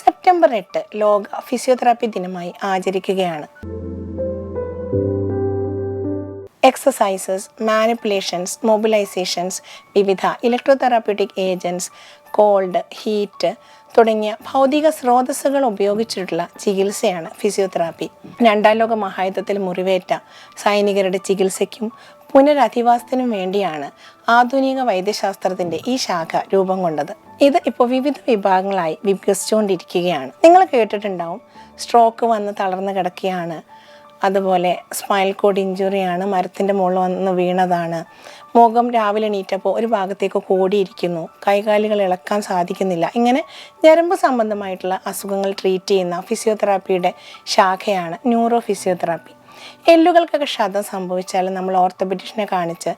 September എട്ട് ലോക physiotherapy ദിനമായി ആചരിക്കുകയാണ്. എക്സസൈസസ് മാനിപ്പുലേഷൻസ് മൊബിലൈസേഷൻസ് വിവിധ ഇലക്ട്രോതെറാപ്യൂട്ടിക് ഏജന്റ്സ് കോൾഡ് ഹീറ്റ് തുടങ്ങിയ ഭൗതിക സ്രോതസ്സുകൾ ഉപയോഗിച്ചിട്ടുള്ള ചികിത്സയാണ് ഫിസിയോതെറാപ്പി. രണ്ടാം ലോക മഹായുദ്ധത്തിൽ മുറിവേറ്റ സൈനികരുടെ ചികിത്സയ്ക്കും പുനരധിവാസത്തിനും വേണ്ടിയാണ് ആധുനിക വൈദ്യശാസ്ത്രത്തിന്റെ ഈ ശാഖ രൂപം കൊണ്ടത്. ഇത് ഇപ്പോൾ വിവിധ വിഭാഗങ്ങളായി വികസിച്ചുകൊണ്ടിരിക്കുകയാണ്. നിങ്ങൾ കേട്ടിട്ടുണ്ടാവും സ്ട്രോക്ക് വന്ന് തളർന്നു കിടക്കുകയാണ് അതുപോലെ സ്പൈനൽ കോഡ് ഇഞ്ചുറിയാണ് മരത്തിന്റെ മുകളിൽ വന്ന് വീണതാണ് മുഖം രാവിലെ എണീറ്റപ്പോൾ ഒരു ഭാഗത്തേക്ക് കോടിയിരിക്കുന്നു കൈകാലുകൾ ഇളക്കാൻ സാധിക്കുന്നില്ല. ഇങ്ങനെ ഞരമ്പ് സംബന്ധമായിട്ടുള്ള അസുഖങ്ങൾ ട്രീറ്റ് ചെയ്യുന്ന ഫിസിയോതെറാപ്പിയുടെ ശാഖയാണ് ന്യൂറോ ഫിസിയോതെറാപ്പി എല്ലുകൾക്കൊക്കെ ക്ഷതം സംഭവിച്ചാൽ നമ്മൾ ഓർത്തോപെഡിഷനെ കാണിച്ച്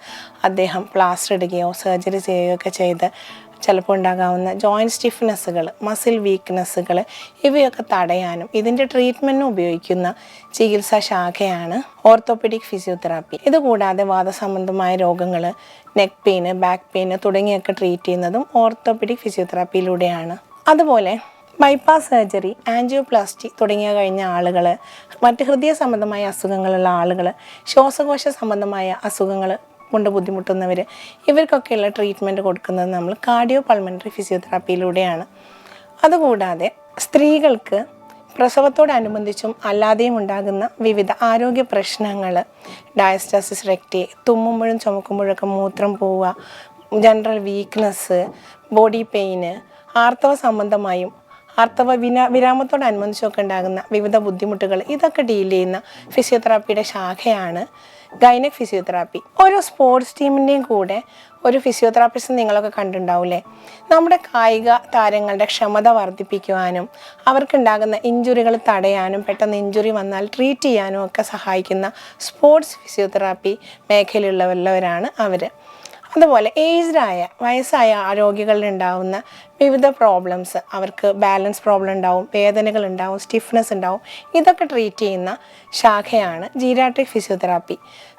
അദ്ദേഹം പ്ലാസ്റ്റർ ഇടുകയോ സർജറി ചെയ്യുകയൊക്കെ ചെയ്ത് ചിലപ്പോൾ ഉണ്ടാകാവുന്ന ജോയിന്റ് സ്റ്റിഫ്നെസ്സുകൾ മസിൽ വീക്ക്നെസ്സുകൾ ഇവയൊക്കെ തടയാനും ഇതിന്റെ ട്രീറ്റ്മെന്റിനും ഉപയോഗിക്കുന്ന ചികിത്സാ ശാഖയാണ് ഓർത്തോപെഡിക് ഫിസിയോതെറാപ്പി ഇതുകൂടാതെ വാദസംബന്ധമായ രോഗങ്ങൾ നെക്ക് പെയിന് ബാക്ക് പെയിന് തുടങ്ങിയൊക്കെ ട്രീറ്റ് ചെയ്യുന്നതും ഓർത്തോപെഡിക് ഫിസിയോതെറാപ്പിയിലൂടെയാണ് അതുപോലെ ബൈപ്പാസ് സർജറി ആൻജിയോപ്ലാസ്റ്റി തുടങ്ങിയ കഴിഞ്ഞ ആളുകൾ മറ്റ് ഹൃദയ സംബന്ധമായ അസുഖങ്ങളുള്ള ആളുകൾ ശ്വാസകോശ സംബന്ധമായ അസുഖങ്ങൾ കൊണ്ട് ബുദ്ധിമുട്ടുന്നവർ ഇവർക്കൊക്കെയുള്ള ട്രീറ്റ്മെന്റ് കൊടുക്കുന്നത് നമ്മൾ കാർഡിയോ പൾമണറി ഫിസിയോതെറാപ്പിയിലൂടെയാണ് അതുകൂടാതെ സ്ത്രീകൾക്ക് പ്രസവത്തോടനുബന്ധിച്ചും അല്ലാതെയും ഉണ്ടാകുന്ന വിവിധ ആരോഗ്യ പ്രശ്നങ്ങൾ ഡയസ്റ്റാസിസ് റെക്റ്റി തുമ്മുമ്പോഴും ചുമക്കുമ്പോഴൊക്കെ മൂത്രം പോവുക ജനറൽ വീക്ക്നെസ് ബോഡി പെയിന് ആർത്തവ സംബന്ധമായും ആർത്തവ വിന വിരാമത്തോടനുബന്ധിച്ചൊക്കെ ഉണ്ടാകുന്ന വിവിധ ബുദ്ധിമുട്ടുകൾ ഇതൊക്കെ ഡീൽ ചെയ്യുന്ന ഫിസിയോതെറാപ്പിയുടെ ശാഖയാണ് ഗൈനക് ഫിസിയോതെറാപ്പി ഓരോ സ്പോർട്സ് ടീമിന്റെയും കൂടെ ഒരു ഫിസിയോതെറാപ്പിസ്റ്റ് നിങ്ങളൊക്കെ കണ്ടിട്ടുണ്ടാവില്ലേ? നമ്മുടെ കായിക താരങ്ങളുടെ ക്ഷമത വർദ്ധിപ്പിക്കുവാനും അവർക്കുണ്ടാകുന്ന ഇഞ്ചുറികൾ തടയാനും പെട്ടെന്ന് ഇഞ്ചുറി വന്നാൽ ട്രീറ്റ് ചെയ്യാനും ഒക്കെ സഹായിക്കുന്ന സ്പോർട്സ് ഫിസിയോതെറാപ്പി മേഖലയിലുള്ളവരാണ് അവർ അതുപോലെ ഏജ്ഡായ വയസ്സായ രോഗികളിൽ ഉണ്ടാവുന്ന വിവിധ പ്രോബ്ലംസ് അവർക്ക് ബാലൻസ് പ്രോബ്ലം ഉണ്ടാവും വേദനകൾ ഉണ്ടാവും സ്റ്റിഫ്നെസ് ഉണ്ടാവും. ഇതൊക്കെ ട്രീറ്റ് ചെയ്യുന്ന ശാഖയാണ് ജീരാട്രിക് ഫിസിയോതെറാപ്പി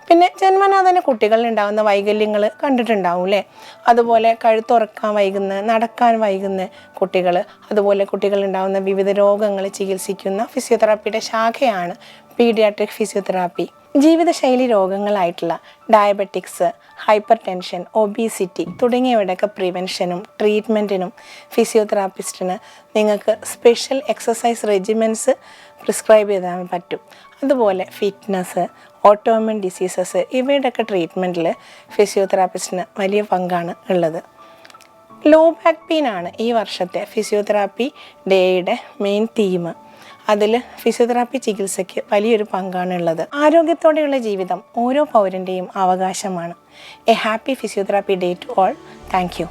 പിന്നെ ജന്മനാ തന്നെ കുട്ടികളിൽ ഉണ്ടാകുന്ന വൈകല്യങ്ങൾ കണ്ടിട്ടുണ്ടാവും അല്ലേ അതുപോലെ കഴുത്തുറക്കാൻ വൈകുന്ന നടക്കാൻ വൈകുന്ന കുട്ടികൾ അതുപോലെ കുട്ടികളിലുണ്ടാകുന്ന വിവിധ രോഗങ്ങൾ ചികിത്സിക്കുന്ന ഫിസിയോതെറാപ്പിയുടെ ശാഖയാണ് പീഡിയാട്രിക് ഫിസിയോതെറാപ്പി ജീവിതശൈലി രോഗങ്ങളായിട്ടുള്ള ഡയബറ്റിക്സ് ഹൈപ്പർ ടെൻഷൻ ഒബീസിറ്റി തുടങ്ങിയവയുടെയൊക്കെ പ്രിവെൻഷനും ട്രീറ്റ്മെന്റിനും ഫിസിയോതെറാപ്പിസ്റ്റിന് നിങ്ങൾക്ക് സ്പെഷ്യൽ എക്സസൈസ് റെജിമെന്റ്സ് പ്രിസ്ക്രൈബ് ചെയ്താൽ പറ്റും. അതുപോലെ ഫിറ്റ്നസ് ഓട്ടോമിൻ ഡിസീസസ് ഇവയുടെയൊക്കെ ട്രീറ്റ്മെന്റിൽ ഫിസിയോതെറാപ്പിസ്റ്റിന് വലിയ പങ്കാണ് ഉള്ളത്. ലോ ബാക്ക് പെയിൻ ആണ് ഈ വർഷത്തെ ഫിസിയോതെറാപ്പി ഡേയുടെ മെയിൻ തീം. അതിൽ ഫിസിയോതെറാപ്പി ചികിത്സയ്ക്ക് വലിയൊരു പങ്കാണ് ഉള്ളത്. ആരോഗ്യത്തോടെയുള്ള ജീവിതം ഓരോ പൗരന്റെയും അവകാശമാണ്. A happy physiotherapy day to all. Thank